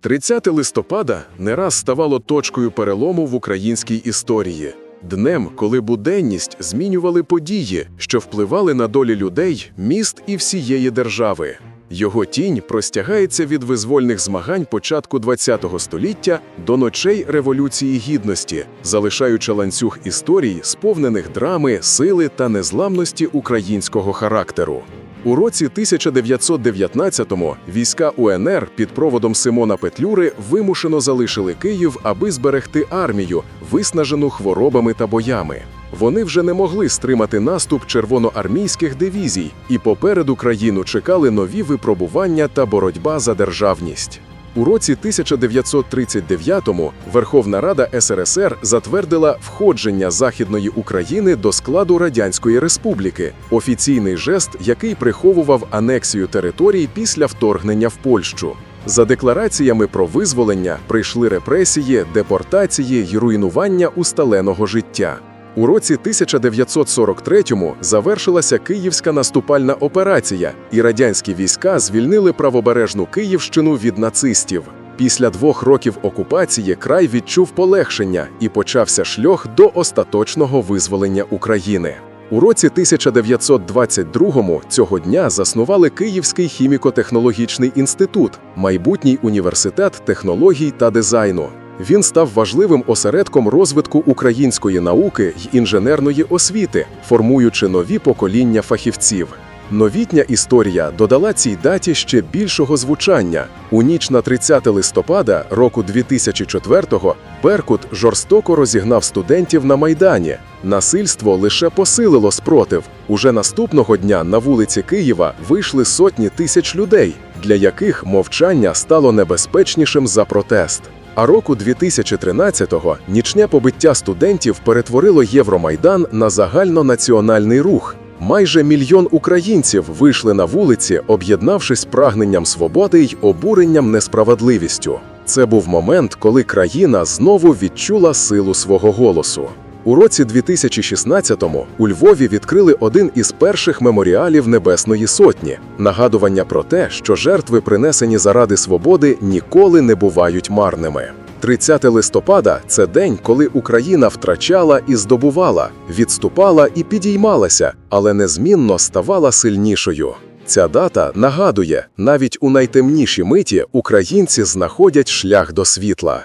30 листопада не раз ставало точкою перелому в українській історії. Днем, коли буденність змінювали події, що впливали на долі людей, міст і всієї держави. Його тінь простягається від визвольних змагань початку ХХ століття до ночей Революції Гідності, залишаючи ланцюг історій, сповнених драми, сили та незламності українського характеру. У році 1919-му війська УНР під проводом Симона Петлюри вимушено залишили Київ, аби зберегти армію, виснажену хворобами та боями. Вони вже не могли стримати наступ червоноармійських дивізій, і попереду країну чекали нові випробування та боротьба за державність. У році 1939-му Верховна Рада СРСР затвердила входження Західної України до складу Радянської Республіки, офіційний жест, який приховував анексію територій після вторгнення в Польщу. За деклараціями про визволення прийшли репресії, депортації й руйнування усталеного життя. У році 1943-му завершилася Київська наступальна операція, і радянські війська звільнили правобережну Київщину від нацистів. Після двох років окупації край відчув полегшення і почався шлях до остаточного визволення України. У році 1922-му цього дня заснували Київський хіміко-технологічний інститут, майбутній університет технологій та дизайну. Він став важливим осередком розвитку української науки й інженерної освіти, формуючи нові покоління фахівців. Новітня історія додала цій даті ще більшого звучання. У ніч на 30 листопада року 2004-го Беркут жорстоко розігнав студентів на Майдані. Насильство лише посилило спротив. Уже наступного дня на вулиці Києва вийшли сотні тисяч людей, для яких мовчання стало небезпечнішим за протест. А року 2013-го нічне побиття студентів перетворило Євромайдан на загальнонаціональний рух. Майже мільйон українців вийшли на вулиці, об'єднавшись прагненням свободи й обуренням несправедливістю. Це був момент, коли країна знову відчула силу свого голосу. У році 2016-му у Львові відкрили один із перших меморіалів Небесної Сотні, нагадування про те, що жертви, принесені заради свободи, ніколи не бувають марними. 30 листопада це день, коли Україна втрачала і здобувала, відступала і підіймалася, але незмінно ставала сильнішою. Ця дата нагадує, навіть у найтемніші миті українці знаходять шлях до світла.